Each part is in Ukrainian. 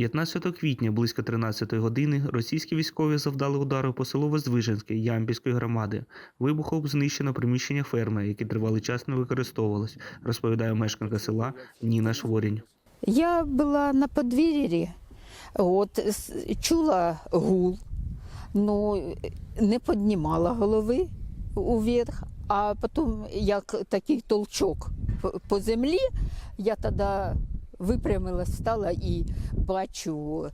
15 квітня близько 13 години російські військові завдали удару по селу Воздвиженське Ямпільської громади. Вибухом знищено приміщення ферми, яке тривалий час не використовувалось, розповідає мешканка села Ніна Шворінь. Я була на подвір'ї, от, чула гул, ну не піднімала голови уверх, а потім як такий толчок по землі, я тоді випрямилась, стала і бачу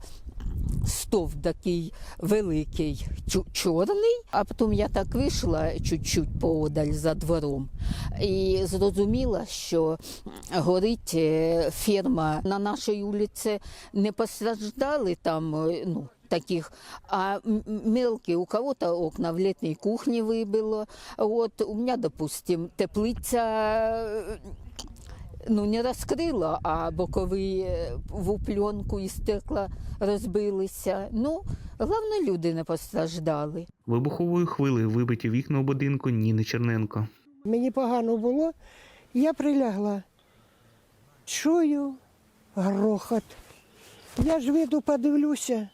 стовп такий великий, чорний, а потім я так вийшла чуть-чуть поодаль за двором і зрозуміла, що горить е, ферма на нашій вулиці не постраждали там. е, Ну, Таких, а мелкие, у кого-то окна в летней кухне выбило. Вот у меня, допустим, теплиця ну, не розкрила, а бокові е, в пленку і стекла розбилися. Ну, головне, люди не постраждали. Вибуховою хвилею вибиті вікна у будинку Ніни Черненко. Мені погано було, я прилягла. Чую грохот. Я ж виду подивлюся,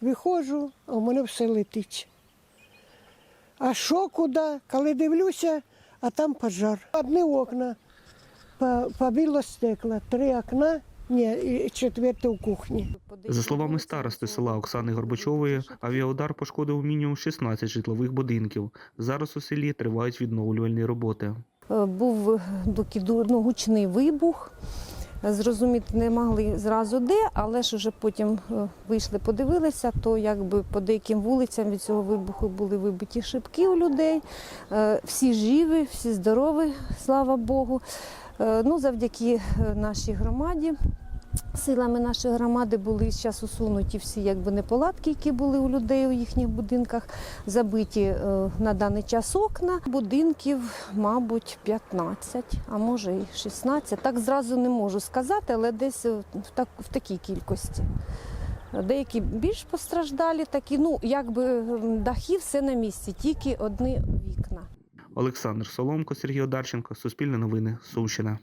виходжу, а у мене все летить. А що куди? Коли дивлюся, а там пожар. Одні окна побило стекла, три окна, ні, і четверте у кухні. За словами старости села Оксани Горбачової, авіаудар пошкодив мінімум 16 житлових будинків. Зараз у селі тривають відновлювальні роботи. Е, Був такий ну, гучний вибух. Зрозуміти не могли зразу де, але ж вже потім е, вийшли, подивилися, то якби по деяким вулицям від цього вибуху були вибиті шибки у людей. Е, Всі живі, всі здорові, слава Богу. Е, Ну, завдяки нашій громаді. Силами нашої громади були зараз усунуті всі якби неполадки, які були у людей у їхніх будинках, забиті е, на даний час окна. Будинків, мабуть, 15, а може і 16. Так зразу не можу сказати, але десь е, в, так, в такій кількості. Деякі більш постраждалі, такі, ну якби дахи все на місці, тільки одні вікна. Олександр Соломко, Сергій Одарченко, Суспільне новини, Сумщина.